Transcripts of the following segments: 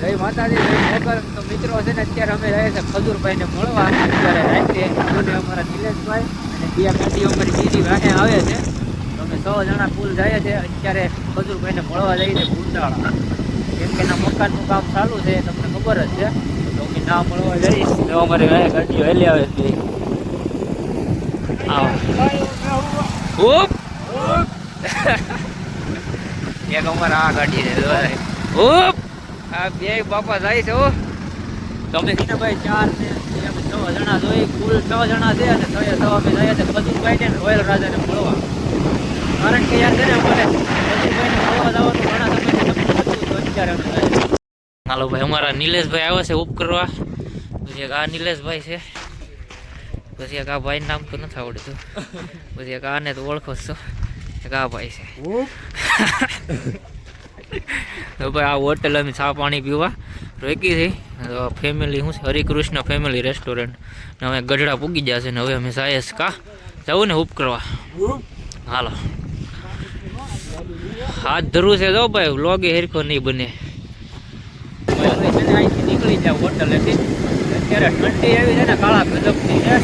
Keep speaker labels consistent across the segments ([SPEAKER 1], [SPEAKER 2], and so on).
[SPEAKER 1] જય માતાજી જય મોગલ તો મિત્રો છે ને અત્યારે અમે રહ્યા છે ખજૂરભાઈને મળવા. અત્યારે રાતે જોડે અમારા નિલેશભાઈ અને બે ગાડીઓ અમારી બીજી વાહે આવે છે. તો અમે સો જણા કુલ જાય છે. અત્યારે ખજૂરભાઈને મળવા જઈએ ગુંદાળા કેમ કે એના મકાનનું કામ ચાલુ છે તમને ખબર જ છે. તો અમે ના મળવા જઈએ. તો અમારી વાહે ગાડીઓ હેલી આવે છે. ખૂબ એક અમારા આ ગાડી છે જોવાય. આ બે બાપા જાય છે હો. તમે છે ભાઈ ચાર ને છ જણા જોઈ કુલ છ જણા છે અને છ છ અમે જઈએ છે કદુભાઈ ને રોયલ રાજાને મળવા કારણ કે યાર છે ને અમારે મળવા જવાનું ઘણા સમયથી અત્યારે અમે. હાલો ભાઈ અમારા નિલેશભાઈ આવે છે ઉપ કરવા પછી એક આ નિલેશભાઈ છે. પછી એક આ ભાઈ નામ તો નથી આવડતું. પછી એક આને તો ઓળખો જ છો. એક આ ભાઈ છે. તો ભાઈ આ હોટલ અમે ચા પાણી પીવા રોકી છે. ફેમિલી શું છે? હરિકૃષ્ણ ફેમિલી રેસ્ટોરન્ટ ને અમે ગઢડા પૂગી છે ને હવે અમે સાયસ કા જવું ને હુપ કરવા. હાલો. હાથ ધરવું છે જો ભાઈ લોગે હેરખો નહીં બને. અહીંથી નીકળી જાય હોટલેથી અત્યારે ઠંડી આવી છે ને, કાળા ગજબની છે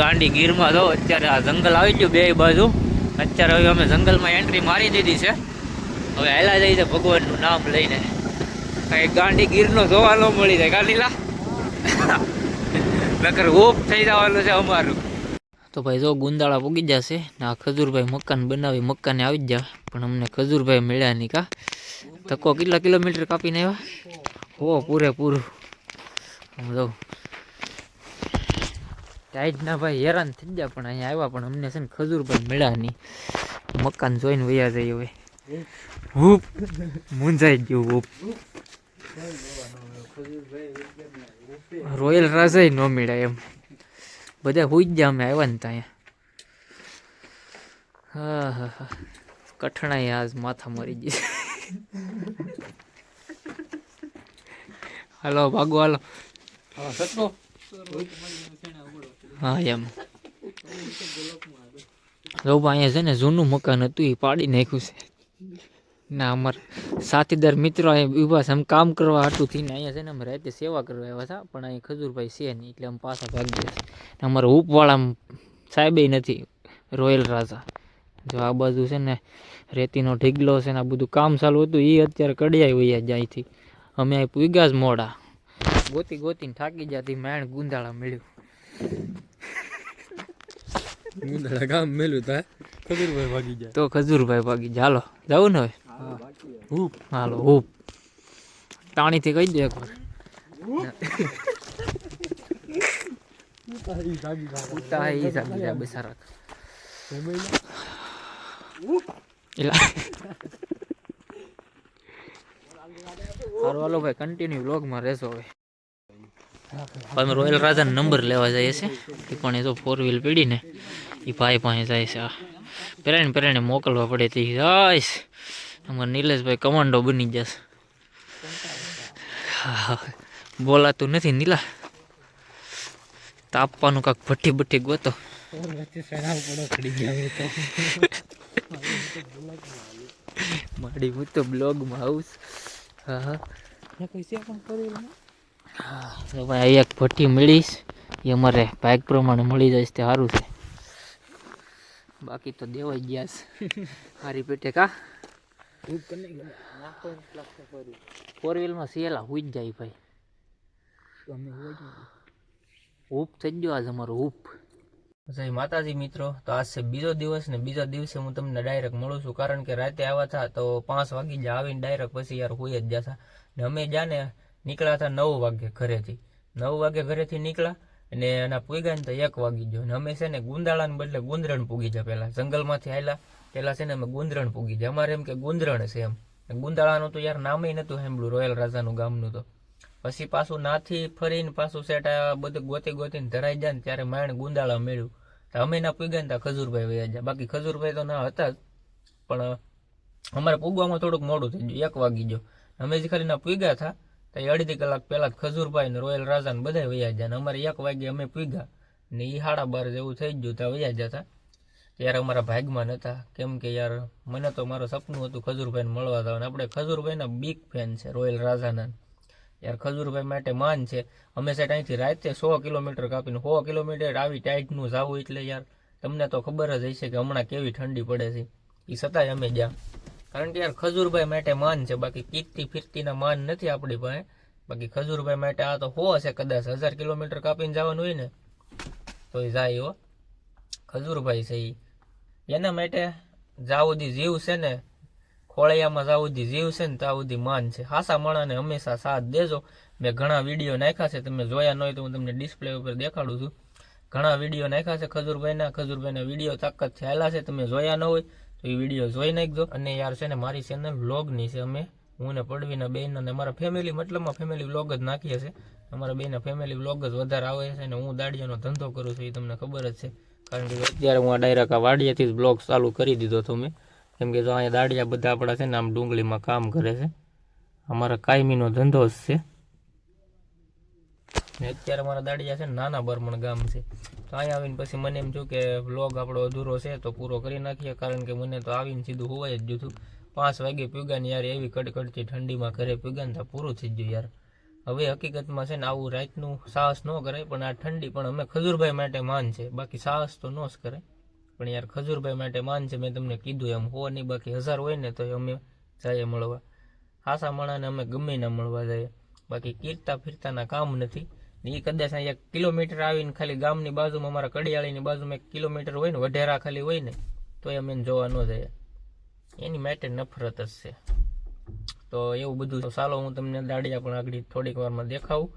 [SPEAKER 1] ગાંડી ગીરમાં જો અત્યારે આ જંગલ આવી ગયું બે બાજુ. અત્યારે હવે અમે જંગલમાં એન્ટ્રી મારી દીધી છે. હવે હેલા જાય છે ભગવાનનું નામ લઈને. કઈ ગાંડી ગીરનો જોવા ન મળી જાય. ગાંડીલા નકર હોપ થઈ જવાનું છે અમારું. તો ભાઈ જો ગુંદાળા પૂગી જશે ને આ ખજૂરભાઈ મકાન બનાવી, મકાને આવી જ જાય પણ અમને ખજૂરભાઈ મળ્યા નહીં કા. ધક્કો કેટલા કિલોમીટર કાપીને આવ્યા? હો, પૂરેપૂરું. હું જો. ટાઈટ ના ભાઈ, હેરાન થઈ ગયા પણ અહીંયા આવ્યા પણ અમને છે ને ખજૂર પણ મળ્યા નહીં. મકાન જોઈને વયા જઈએ હવે. હૂપ મૂંઝાઈ ગયું હૂપ રોયલ રાજાય ન મળ્યા એમ. બધા હોઈ ગયા અમે આવ્યા ને ત્યાં. હા હા હા. કઠણાઈ આજ માથા મરી ગઈ હાલો, ભાગો, હાલો. હા એમ. જો અહીંયા છે ને જૂનું મકાન હતું એ પાડી નાખ્યું છે. ના અમારા સાથીદાર મિત્રો અહીંયા ઊભા છે, આમ કામ કરવા હાટું થઈને અહીંયા છે ને અમે રાતે સેવા કરવા આવ્યા હતા, પણ અહીં ખજૂરભાઈ છે નહીં, એટલે અમે પાછા ભાગી ગયા અમારા ઉપવાળા સાહેબે નથી, રોયલ રાજા. જો આ બાજુ છે ને રેતીનો ઢીગલો છે ને આ બધું કામ ચાલુ હતું એ અત્યારે કડિયાઈ વૈયા જાય અહીંથી. અમે અહીં પૂગ્યા જ મોડા. ગોતી ગોતીને થાકી જતી માણ ગુંદાળા મળ્યું.
[SPEAKER 2] ખબીરભાઈ ભાગી જાય
[SPEAKER 1] તો ખજૂરભાઈ ભાગી જા હાલો જવું ને હવે
[SPEAKER 2] હૂપ
[SPEAKER 1] હાલો હૂપ ટાણીથી કહી દે એકવાર ઉતા ઈ જાગી જા બેસારા સારું હાલો ભાઈ કન્ટિન્યુ વ્લોગમાં રહેશો હવે અમે રોયલ રાજાનો નંબર લેવા જઈએ છે એ પણ એ તો ફોર વ્હીલ પડી ને એ ભાઈ પાસે જાય છે. પેરાને પેરાને મોકલવા પડે તે. જાય અમારા નિલેશભાઈ કમાન્ડો બની જશે. બોલાતું નથી નીલા. તાપવાનું કાંક ભઠ્ઠી ભઠ્ઠી ગોતો. મારી હું બ્લોગમાં આવું હા હા. એક ભઠ્ઠી મળીશ. એ અમારે બાઇક પ્રમાણે મળી જાય તે સારું છે. બાકી તો દેવાઈ ગયા છે. મારી પેટે કા? ફોર વ્હીલમાં સિયેલા હુઈ જ જાય ભાઈ. હૂપ થઈ ગયો આજ અમારો હૂપ. જય માતાજી મિત્રો તો આજ છે બીજો દિવસ ને બીજા દિવસે હું તમને ડાયરેક્ટ મળું છું. કારણ કે રાતે આવ્યા હતા તો પાંચ વાગી ગયા આવીને ડાયરેક્ટ પછી યાર હોઈ જ જતા. ને અમે જાને નીકળ્યા હતા નવ વાગે ઘરેથી. નવ વાગે ઘરેથી નીકળ્યા અને એના પૂગ્યા ને તો એક વાગી ગયો. અને અમે છે ને ગુંદાળાને બદલે ગુંદરણ પૂગી જાય પહેલાં. જંગલમાંથી આવેલા પહેલાં છે ને અમે ગુંદરણ પૂગી જાય અમારે એમ કે ગુંદરણ છે એમ. ગુંદાળાનું તો યાર નામે નતું સાંભળ્યું રોયલ રાજાનું ગામનું તો. પછી પાછું નાથી ફરીને પાછું સેટ બધું ગોતી ગોતીને ધરાઈ જાય ને ત્યારે માણ ગુંદાળા મેળ્યું. તો અમે ના પૂગ્યા ને ત્યાં ખજૂરભાઈ વયા જાય બાકી ખજૂરભાઈ તો ના હતા જ. પણ અમારે પૂગવામાં થોડુંક મોડું થઈ ગયું. એક વાગી ગયો. અમે જે ખાલી ના પૂગ્યા હતા તો અડધી કલાક પહેલાં ખજૂરભાઈ ને રોયલ રાજાને બધા વયા ને અમારે એક વાગે અમે પીગા ને એ સાડા બાર જેવું થઈ ગયું ત્યાં વયા જતા. ત્યારે અમારા ભાગમાં નહોતા કેમ કે યાર, મને તો મારું સપનું હતું ખજૂરભાઈને મળવા જવાનું. આપણે ખજૂરભાઈના બિગ ફેન છે, રોયલ રાજાના. યાર, ખજૂરભાઈ માટે માન છે. હંમેશા અહીંથી રાતે સો કિલોમીટર કાપીને, સો કિલોમીટર આવી ટાઈટનું જાવું એટલે યાર, તમને તો ખબર જ હશે કે હમણાં કેવી ઠંડી પડે છે. એ છતાંય અમે જ્યાં કારણ કે યાર ખજૂરભાઈ માટે માન છે, બાકી કીર્તિ ફિરતીના માન નથી આપણી પાસે. બાકી ખજૂરભાઈ માટે આ તો હો હશે, કદાચ હજાર કિલોમીટર કાપીને જવાનું હોય ને, તો એ જાય હો. ખજૂરભાઈ છે એ એના માટે સુધી જીવ છે ને, ખોળિયામાં સુધી જીવ છે ને સુધી માન છે. હાસા માણાને હંમેશા સાથ દેજો. મેં ઘણા વીડિયો નાખ્યા છે, તમે જોયા ન હોય તો હું તમને ડિસ્પ્લે ઉપર દેખાડું છું. ઘણા વીડિયો નાખ્યા છે ખજૂરભાઈના ખજૂરભાઈના વીડિયો તાકાત થયેલા છે, તમે જોયા ન હોય તો એ વીડિયો જોઈ નાખજો. અને યાર છે ને, મારી ચેનલ વ્લોગની છે અમે. હું ને પડવીના બેન અને અમારા ફેમિલી મતલબમાં ફેમિલી વ્લોગ જ નાખીએ છે. અમારા બેના ફેમિલી વ્લોગ જ વધારે આવે છે અને હું દાડિયાનો ધંધો કરું છું, એ તમને ખબર જ છે. કારણ કે અત્યારે હું આ ડાયરેક્ટ આ વાડિયાથી જ બ્લોગ ચાલુ કરી દીધો હતો મેં. કેમ કે જો અહીંયા દાડિયા બધા આપણા છે ને આમ ડુંગળીમાં કામ કરે છે. અમારા કાયમીનો ધંધો જ છે. અત્યારે મારા દાડિયા છે ને નાના બરમણ ગામ છે. તો અહીંયા આવીને પછી મને એમ થયું કે વ્લોગ આપણો અધૂરો છે તો પૂરો કરી નાખીએ, કારણ કે મને તો આવીને સીધું હોવાય જ ગયું પાંચ વાગે પીગા યાર એવી કડકડતી ઠંડીમાં ઘરે પીગા ને પૂરું થઈ ગયું યાર. હવે હકીકતમાં છે ને આવું રાતનું સાહસ ન કરાય, પણ આ ઠંડી પણ અમે ખજૂરભાઈ માટે માન છે. બાકી સાહસ તો ન જ કરાય. પણ યાર ખજૂરભાઈ માટે માન છે, મેં તમને કીધું એમ. હો નહીં, બાકી હજાર હોય ને તો અમે જઈએ મળવા. હાસા માણાને અમે ગમે ના મળવા જઈએ. બાકી કીર્તા ફિરતાના કામ નથી. એ કદાચ અહીંયા એક કિલોમીટર આવીને ખાલી ગામની બાજુમાં, અમારા કડિયાળીની બાજુમાં એક કિલોમીટર હોય ને, વઢેરા ખાલી હોય ને, તો અમે એને જોવા ન જઈએ એની માટે નફરત જ છે. તો એવું બધું ચાલો, હું તમને દાડિયા પણ આગળ થોડીક વારમાં દેખાવું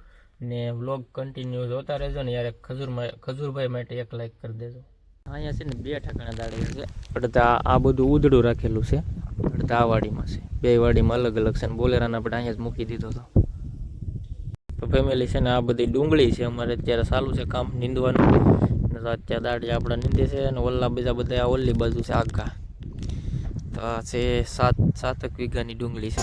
[SPEAKER 1] ને વ્લોગ કન્ટિન્યુ જોતા રહેજો ને, યાર ખજૂરમાં, ખજૂરભાઈ માટે એક લાઈક કરી દેજો. અહીંયા છે ને બે ઠેકાણા દાડિયા છે. અડધા આ બધું ઉધડું રાખેલું છે, અડધા આ વાડીમાં છે. બે વાડીમાં અલગ અલગ છે ને, બોલેરાને આપણે અહીંયા જ મૂકી દીધો હતો તો ફેમિલી છે ને આ બધી ડુંગળી છે. અમારે અત્યારે ચાલુ છે કામ નીંદવાનું. અત્યારે દાડી આપણે નીંદે છે અને ઓલા બીજા બધા ઓલી બાજુ છે આખા. તો આ છે સાત, સાતક વીઘાની ડુંગળી છે.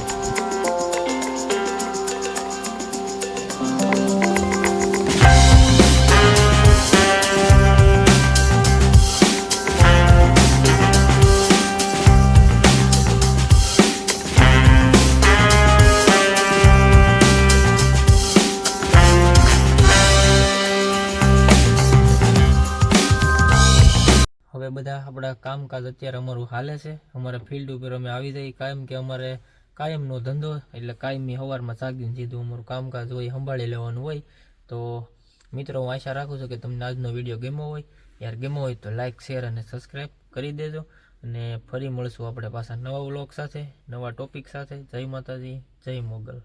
[SPEAKER 1] હવે બધા આપણા કામકાજ અત્યારે અમારું હાલે છે. અમારા ફિલ્ડ ઉપર અમે આવી જઈએ. કાયમ કે અમારે કાયમનો ધંધો એટલે કાયમી સવારમાં જાગીને સીધું અમારું કામકાજ હોય, સંભાળી લેવાનું હોય. તો મિત્રો, હું આશા રાખું છું કે તમને આજનો વીડિયો ગેમો હોય. યાર ગેમો હોય તો લાઇક શેર અને સબસ્ક્રાઈબ કરી દેજો. અને ફરી મળશું આપણે પાછા નવા વ્લોગ સાથે, નવા ટોપિક સાથે. જય માતાજી, જય મોગલ.